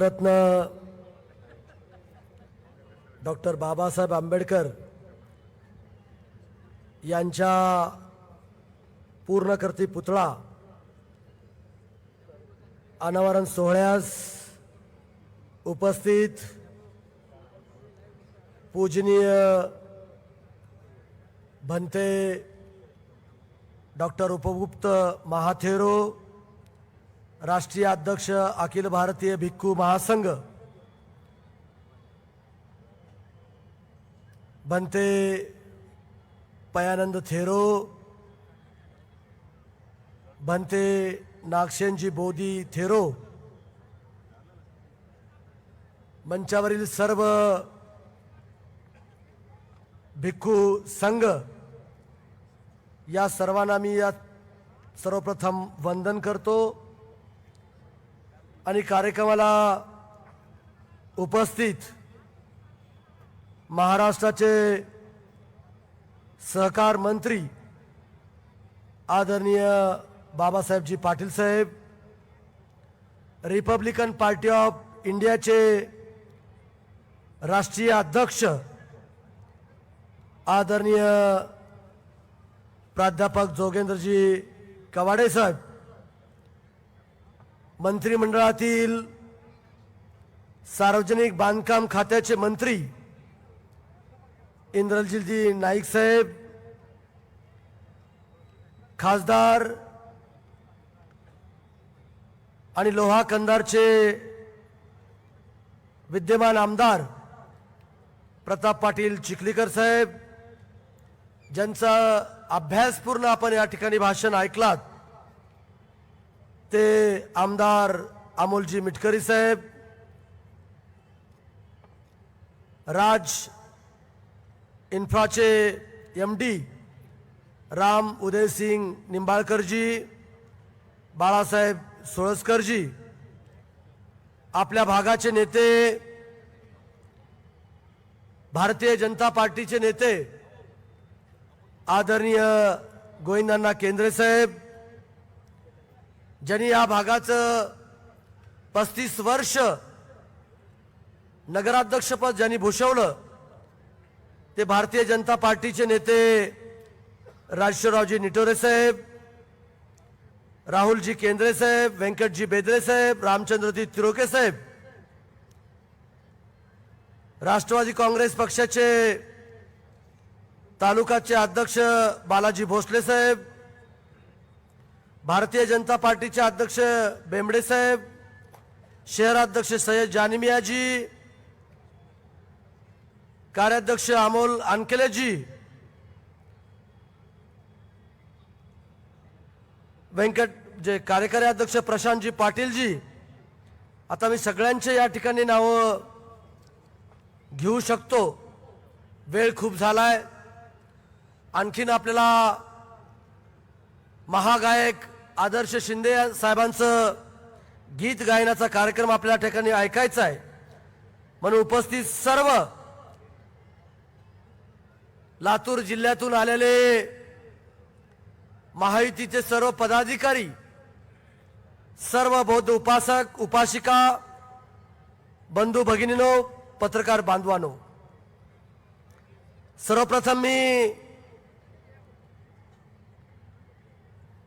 Bharat Ratna doctor Babasaheb Ambedkar यांच्या पूर्णकर्ती पुतळा अनावरण सोहळ्यास उपस्थित पूजनीय भंते डॉक्टर उपगुप्त महाथेरो राष्ट्रीय अध्यक्ष अखिल भारतीय भिक्खू महासंघ भंते पयानंद थेरो भंते नागशेनजी बोधी थेरो मंचावरील सर्व भिक्खू संघ या सर्वांना मी या सर्वप्रथम वंदन करतो. आणि कार्यक्रमाला उपस्थित महाराष्ट्राचे सहकार मंत्री आदरणीय बाबासाहेबजी पाटील साहेब रिपब्लिकन पार्टी ऑफ इंडियाचे राष्ट्रीय अध्यक्ष आदरणीय प्राध्यापक जोगेंद्रजी कवाडे साहेब मंत्रिमंडळातील सार्वजनिक बांधकाम खात्याचे मंत्री इंद्रजितजी नाईक साहेब खासदार आणि लोहा कंदारचे विद्यमान आमदार प्रताप पाटील चिखलीकर साहेब ज्यांचा अभ्यासपूर्ण आपण या ठिकाणी भाषण ऐकलात ते आमदार अमोलजी मिटकरी साहेब राज इन्फ्राचे एम डी राम उदयसिंग निंबाळकरजी बाळासाहेब सोळसकरजी आपल्या भागाचे नेते भारतीय जनता पार्टीचे नेते आदरणीय गोविंदांना केंद्रे साहेब ज्यांनी या भागाचं पस्तीस वर्ष नगराध्यक्षपद ज्यांनी भूषवलं ते भारतीय जनता पार्टीचे नेते राजेश्वररावजी निटोरे साहेब राहुलजी केंद्रे साहेब व्यंकटजी बेदरे साहेब रामचंद्रजी तिरोके साहेब राष्ट्रवादी काँग्रेस पक्षाचे तालुकाचे अध्यक्ष बालाजी भोसले साहेब भारतीय जनता पार्टीचे अध्यक्ष बेंबडे साहेब शहराध्यक्ष सय्यद जानिमियाजी कार्याध्यक्ष अमोल अनकेलेजी व्यंकट जे कार्यकारी अध्यक्ष प्रशांतजी पाटीलजी आता मी सगळ्यांचे या ठिकाणी नावं घेऊ शकतो. वेळ खूप झालाय. आणखीन आपल्याला महागायक आदर्श शिंदे साहेबांचं गीत गायनाचा कार्यक्रम आपल्या ठिकाणी ऐकायचा आहे. म्हणून उपस्थित सर्व लातूर जिल्ह्यातून आलेले महायुतीचे सर्व पदाधिकारी सर्व बौद्ध उपासक उपासिका बंधू भगिनीनो पत्रकार बांधवानो सर्वप्रथम मी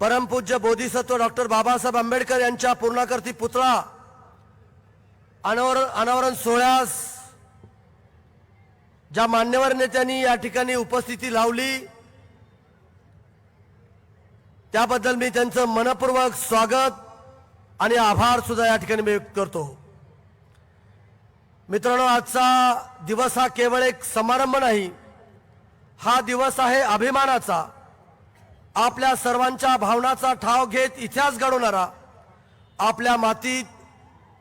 परमपूज्य बोधिसत्व डॉक्टर बाबासाहेब आंबेडकर यांच्या पूर्णाकर्ती पुतळा अनावरण अनावरण सोहळ्यास ज्या मान्यवर नेत्यांनी या ठिकाणी उपस्थिती लावली त्याबद्दल मी त्यांचं मनपूर्वक स्वागत आणि आभार सुद्धा या ठिकाणी मी व्यक्त करतो. मित्रांनो आजचा दिवस हा केवळ एक समारंभ नाही हा दिवस आहे अभिमानाचा. आपल्या सर्वांच्या भावनाचा ठाव घेत इतिहास घडवणारा आपल्या मातीत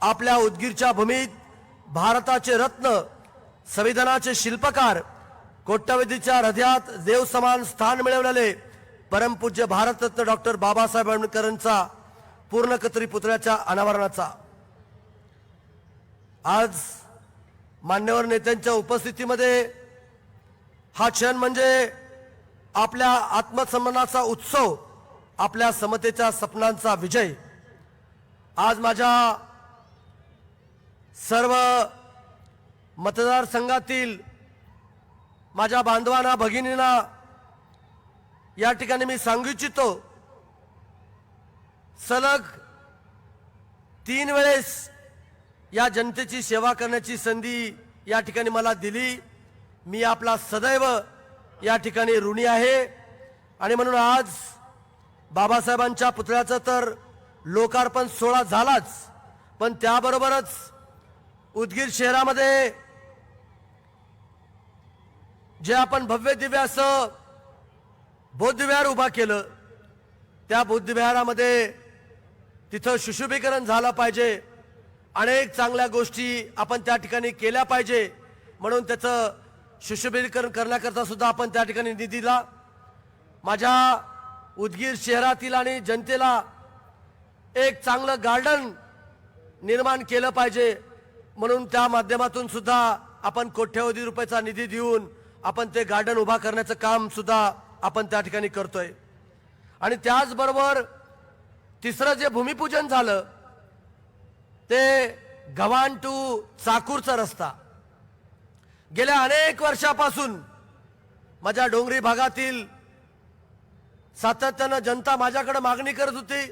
आपल्या उदगीरच्या भूमीत भारताचे रत्न संविधानाचे शिल्पकार कोट्यवधीच्या हृदयात देवसमान स्थान मिळवलेले परमपूज्य भारतरत्न डॉक्टर बाबासाहेब आंबेडकरांचा पूर्णकत्री पुतळ्याच्या अनावरणाचा. आज मान्यवर नेत्यांच्या उपस्थितीमध्ये हा क्षण म्हणजे आपल्या आत्मसन्मानाचा उत्सव आपल्या समतेच्या सपनांचा विजय. आज माझ्या सर्व मतदारसंघातील माझ्या बांधवांना भगिनींना या ठिकाणी मी सांगू इच्छितो सलग तीन वेळेस या जनतेची सेवा करण्याची संधी या ठिकाणी मला दिली. मी आपला सदैव या ठिकाणी ऋणी आहे. आणि म्हणून आज बाबासाहेबांच्या पुतळ्याचं तर लोकार्पण सोहळा झालाच. पण त्याबरोबरच उदगीर शहरामध्ये जे आपण भव्य दिव्य असं बौद्धविहार उभा केलं त्या बौद्धविहारामध्ये तिथं सुशोभीकरण झालं पाहिजे. अनेक चांगल्या गोष्टी आपण त्या ठिकाणी केल्या पाहिजे. म्हणून त्याचं सुशोभीकरण करण्याकरता सुद्धा आपण त्या ठिकाणी निधी दिला. माझ्या उदगीर शहरातील आणि जनतेला एक चांगलं गार्डन निर्माण केलं पाहिजे. म्हणून त्या माध्यमातून सुद्धा आपण कोट्यवधी रुपयाचा निधी देऊन आपण ते गार्डन उभा करण्याचं काम सुद्धा आपण त्या ठिकाणी करतोय. आणि त्याचबरोबर तिसरं जे भूमिपूजन झालं ते गव्हाण टू चाकूरचा रस्ता. गेल्या अनेक वर्षापासून माझ्या डोंगरी भागातील सातत्यानं जनता माझ्याकडे मागणी करत होती.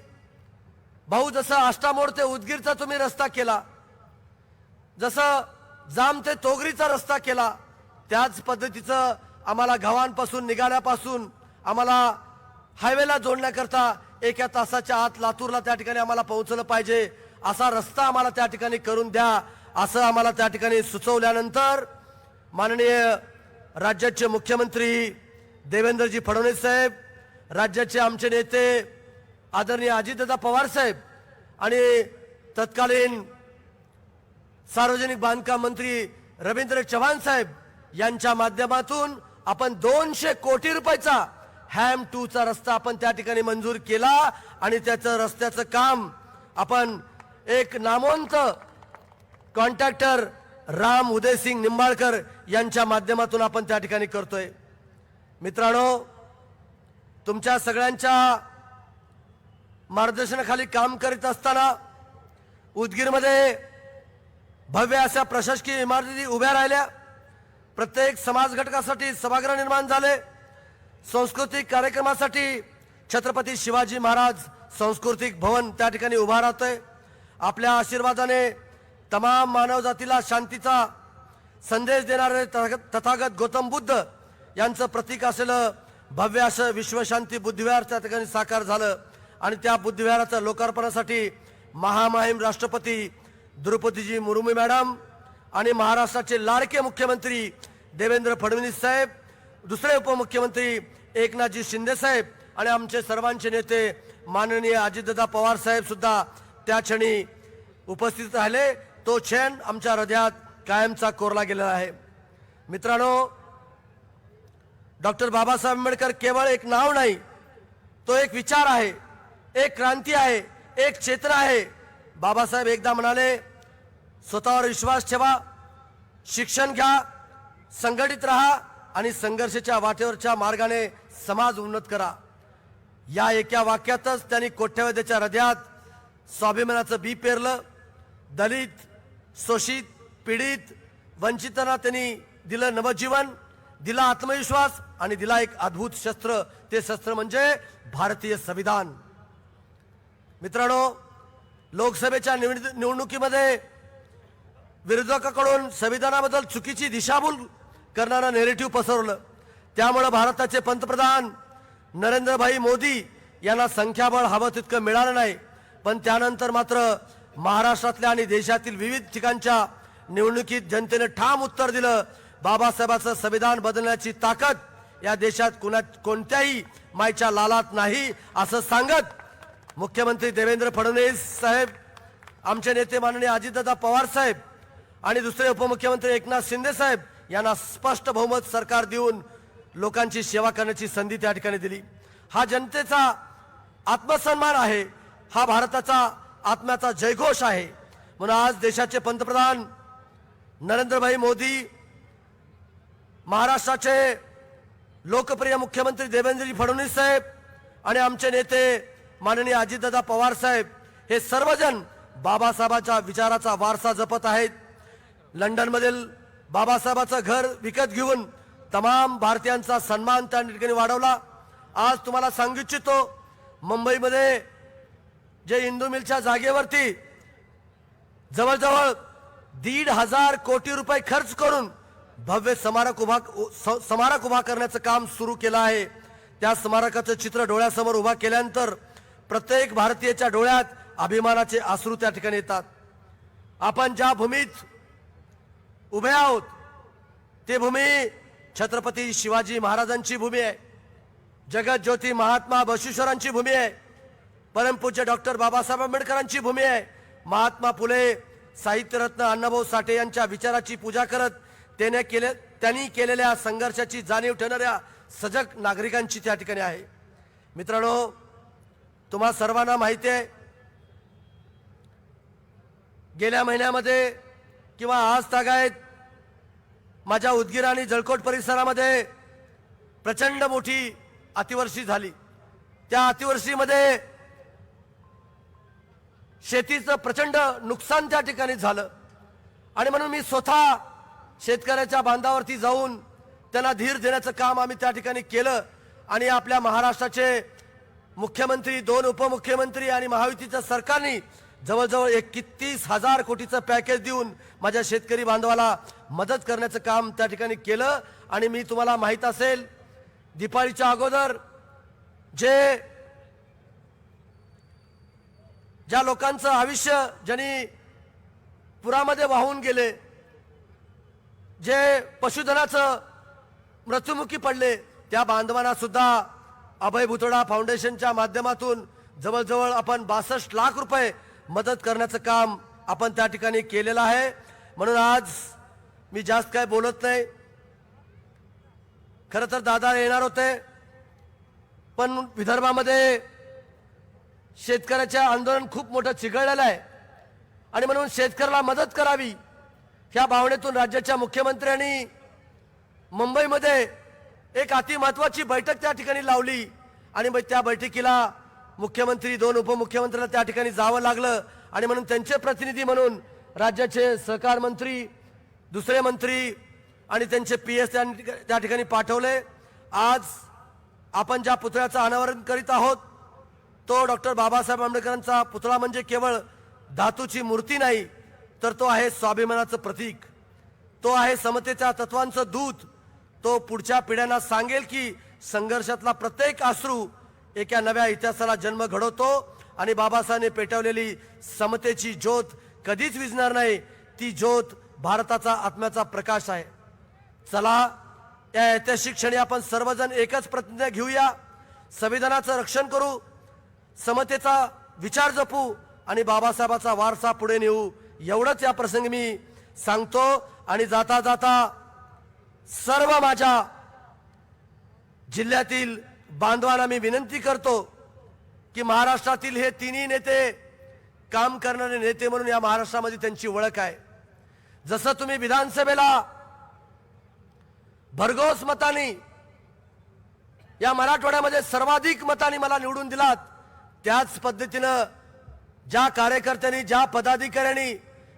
भाऊ जसं आष्टामोड ते उदगीरचा तुम्ही रस्ता केला जसं जाम ते तोगरीचा रस्ता केला त्याच पद्धतीचं आम्हाला गव्हाणपासून निघाल्यापासून आम्हाला हायवेला जोडण्याकरता एका तासाच्या आत लातूरला त्या ठिकाणी आम्हाला पोहोचलं पाहिजे. असा रस्ता आम्हाला त्या ठिकाणी करून द्या असं आम्हाला त्या ठिकाणी सुचवल्यानंतर माननीय राज्याचे मुख्यमंत्री देवेंद्रजी फडणवीस साहेब राज्याचे आमचे नेते आदरणीय अजितदादा पवार साहेब आणि तत्कालीन सार्वजनिक बांधकाम मंत्री रवींद्र चव्हाण साहेब यांच्या माध्यमातून आपण दोनशे कोटी रुपयाचा हॅम टूचा रस्ता आपण त्या ठिकाणी मंजूर केला आणि त्याचं रस्त्याचं काम आपण एक नामवंत कॉन्ट्रॅक्टर राम उदयसिंग निंबाळकर यांच्या माध्यमातून आपण त्या ठिकाणी करतोय. मित्रांनो तुमच्या सगळ्यांच्या मार्गदर्शनाखाली काम करीत असताना उदगीरमध्ये भव्य अशा प्रशासकीय इमारती उभ्या राहिल्या. प्रत्येक समाज घटकासाठी सभागृह निर्माण झाले. सांस्कृतिक कार्यक्रमासाठी छत्रपती शिवाजी महाराज सांस्कृतिक भवन त्या ठिकाणी उभा राहतोय. आपल्या आशीर्वादाने तमाम मानवजातीला शांतीचा संदेश देणारे तथागत तथागत गौतम बुद्ध यांचं प्रतीक असलेलं भव्य असं विश्वशांती बुद्धिविहार त्या ठिकाणी साकार झालं. आणि त्या बुद्धिविहाराच्या लोकार्पणासाठी महामहिम राष्ट्रपती द्रौपदीजी मुर्मू मॅडम आणि महाराष्ट्राचे लाडके मुख्यमंत्री देवेंद्र फडणवीस साहेब दुसरे उपमुख्यमंत्री एकनाथजी शिंदे साहेब आणि आमचे सर्वांचे नेते माननीय अजितदादा पवार साहेब सुद्धा त्या क्षणी उपस्थित राहिले. तो क्षण आमच्या हृदयात कायमचा कोरला गेलेला आहे. मित्रांनो डॉक्टर बाबासाहेब आंबेडकर केवळ एक नाव नाही तो एक विचार आहे एक क्रांती आहे एक क्षेत्र आहे. बाबासाहेब एकदा म्हणाले स्वतःवर विश्वास ठेवा शिक्षण घ्या संघटित राहा आणि संघर्षाच्या वाटेवरच्या मार्गाने समाज उन्नत करा. या एका वाक्यातच त्यांनी कोट्यवधीच्या हृदयात स्वाभिमानाचं बी पेरलं. दलित शोषित पीडित वंचितांना त्यांनी दिलं नवजीवन दिला आत्मविश्वास आणि दिला एक अद्भुत शस्त्र. ते शस्त्र म्हणजे भारतीय संविधान. मित्रांनो लोकसभेच्या निवड- निवडणुकीमध्ये विरोधकाकडून संविधानाबद्दल चुकीची दिशाभूल करणारं नेरेटिव्ह पसरवलं. त्यामुळं भारताचे पंतप्रधान नरेंद्रभाई मोदी यांना संख्याबळ हवं तितकं मिळालं नाही. पण त्यानंतर मात्र महाराष्ट्रातल्या आणि देशातील विविध ठिकाणच्या निवडणुकीत जनतेने ठाम उत्तर दिलं. बाबासाहेबाचं संविधान बदलण्याची ताकद या देशात कुणा कोणत्याही मायच्या लालात नाही असं सांगत मुख्यमंत्री देवेंद्र फडणवीस साहेब आमचे नेते माननीय अजितदादा पवार साहेब आणि दुसरे उपमुख्यमंत्री एकनाथ शिंदे साहेब यांना स्पष्ट बहुमत सरकार देऊन लोकांची सेवा करण्याची संधी त्या ठिकाणी दिली. हा जनतेचा आत्मसन्मान आहे. हा भारताचा आत्म्याचा जयघोष आहे. म्हणून आज देशाचे पंतप्रधान नरेंद्रभाई मोदी महाराष्ट्राचे लोकप्रिय मुख्यमंत्री देवेंद्रजी फडणवीस साहेब आणि आमचे नेते माननीय अजितदादा पवार साहेब हे सर्वजण बाबासाहेबांच्या विचाराचा वारसा जपत आहेत. लंडनमधील बाबासाहेबाचं घर विकत घेऊन तमाम भारतीयांचा सन्मान त्या ठिकाणी वाढवला. आज तुम्हाला सांगू इच्छितो मुंबईमध्ये जे इंदू मिलच्या जागेवरती जवळजवळ दीड हजार कोटी रुपये खर्च करून भव्य स्मारक उभा स- स्मारक उभा करण्याचं काम सुरू केलं आहे. त्या स्मारकाचं चित्र डोळ्यासमोर उभा केल्यानंतर प्रत्येक भारतीयाच्या डोळ्यात अभिमानाचे अश्रू त्या ठिकाणी येतात. आपण ज्या भूमीत उभे आहोत ती भूमी छत्रपती शिवाजी महाराजांची भूमी आहे. जगत ज्योती महात्मा बशेश्वरांची भूमी आहे. परमपूज्य डॉक्टर बाबासाहेब आंबेडकरांची भूमी आहे. महात्मा फुले साहित्यरत्न अण्णाभाऊ साठे यांच्या विचाराची पूजा करत त्याने केले त्यांनी केलेल्या संघर्षाची जाणीव ठेवणाऱ्या सजग नागरिकांची त्या ठिकाणी आहे. मित्रांनो तुम्हा सर्वांना माहिती आहे गेल्या महिन्यामध्ये किंवा आज तागायत माझ्या उदगीर आणि जळकोट परिसरामध्ये प्रचंड मोठी अतिवर्षी झाली. त्या अतिवर्षीमध्ये शेतीचं प्रचंड नुकसान त्या ठिकाणी झालं आणि म्हणून मी स्वतः शेतकऱ्याच्या बांधावरती जाऊन त्यांना धीर देण्याचं काम आम्ही त्या ठिकाणी केलं आणि आपल्या महाराष्ट्राचे मुख्यमंत्री दोन उपमुख्यमंत्री आणि महायुतीच्या सरकारने जवळजवळ एकतीस हजार कोटीचं पॅकेज देऊन माझ्या शेतकरी बांधवाला मदत करण्याचं काम त्या ठिकाणी केलं. आणि मी तुम्हाला माहीत असेल दिपाळीच्या अगोदर जे ज्या लोकांचं आयुष्य ज्यांनी पुरामध्ये वाहून गेले जे पशुधनाचं मृत्युमुखी पडले त्या बांधवांना सुद्धा अभय भुतोडा फाउंडेशनच्या माध्यमातून जवळजवळ आपण बासष्ट लाख रुपये मदत करण्याचं काम आपण त्या ठिकाणी केलेलं आहे. म्हणून आज मी जास्त काय बोलत नाही. खरं तर दादा येणार होते पण विदर्भामध्ये शेतकऱ्याचे आंदोलन खूप मोठं चिघळलेलं आहे. आणि म्हणून शेतकऱ्याला मदत करावी ह्या भावनेतून राज्याच्या मुख्यमंत्र्यांनी मुंबईमध्ये एक अति महत्वाची बैठक त्या ठिकाणी लावली. आणि मग त्या बैठकीला मुख्यमंत्री दोन उपमुख्यमंत्र्यांना त्या ठिकाणी जावं लागलं. आणि म्हणून त्यांचे प्रतिनिधी म्हणून राज्याचे सहकार मंत्री दुसरे मंत्री आणि त्यांचे पी एस त्या ठिकाणी पाठवले. आज आपण ज्या पुतळ्याचं अनावरण करीत आहोत तो डॉक्टर बाबासाहेब आंबेडकरांचा पुतळा म्हणजे केवळ धातूची मूर्ती नाही तर तो आहे स्वाभिमानाचं प्रतीक. तो आहे समतेच्या तत्वांचं दूत. तो पुढच्या पिढ्यांना सांगेल की संघर्षातला प्रत्येक आश्रू एका नव्या इतिहासाला जन्म घडवतो आणि बाबासाहेबांनी पेटवलेली समतेची ज्योत कधीच विजणार नाही. ती ज्योत भारताचा आत्म्याचा प्रकाश आहे. चला या ऐतिहासिक क्षणी आपण सर्वजण एकच प्रतिज्ञा घेऊया. संविधानाचं रक्षण करू. समतेचा विचार जपू आणि बाबासाहेबाचा वारसा पुढे नेऊ एवढंच या प्रसंगी मी सांगतो. आणि जाता जाता सर्व माझ्या जिल्ह्यातील बांधवांना मी विनंती करतो की महाराष्ट्रातील हे तिन्ही नेते काम करणारे नेते म्हणून या महाराष्ट्रामध्ये त्यांची ओळख आहे. जसं तुम्ही विधानसभेला भरघोस मतानी या मराठवाड्यामध्ये सर्वाधिक मतांनी मला निवडून दिलात त्याच पद्धतीनं ज्या कार्यकर्त्यांनी ज्या पदाधिकाऱ्यांनी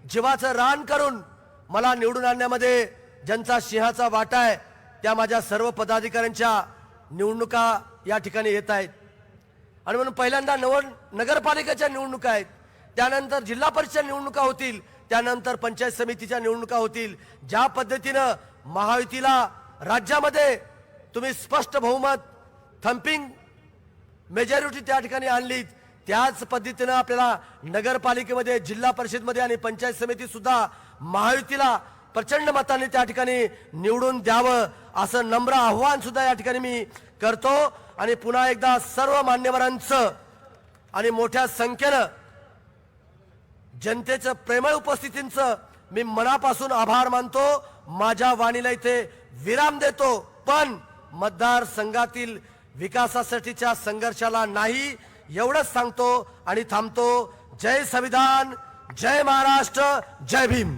जीवाचं रान करून मला निवडून आणण्यामध्ये ज्यांचा सिंहाचा वाटा आहे त्या माझ्या सर्व पदाधिकाऱ्यांच्या निवडणुका या ठिकाणी येत आहेत. आणि म्हणून पहिल्यांदा नव नगरपालिकेच्या निवडणुका आहेत. त्यानंतर जिल्हा परिषद निवडणुका होतील त्यानंतर पंचायत समितीच्या निवडणुका होतील. ज्या पद्धतीनं महायुतीला राज्यामध्ये तुम्ही स्पष्ट बहुमत थम्पिंग मेजॉरिटी त्या ठिकाणी आणली. त्याच पद्धतीनं आपल्याला नगरपालिकेमध्ये जिल्हा परिषदमध्ये आणि पंचायत समिती सुद्धा महायुतीला प्रचंड मताने त्या ठिकाणी निवडून द्यावं असं नम्र आव्हान सुद्धा या ठिकाणी मी करतो. आणि पुन्हा एकदा सर्व मान्यवरांचं आणि मोठ्या संख्येनं जनतेचं प्रेमळ उपस्थितींचं मी मनापासून आभार मानतो. माझ्या वाणीला इथे विराम देतो. पण मतदारसंघातील विकासासाठीच्या संघर्षाला नाही एवढंच सांगतो आणि थांबतो. जय संविधान जय महाराष्ट्र जय भीम.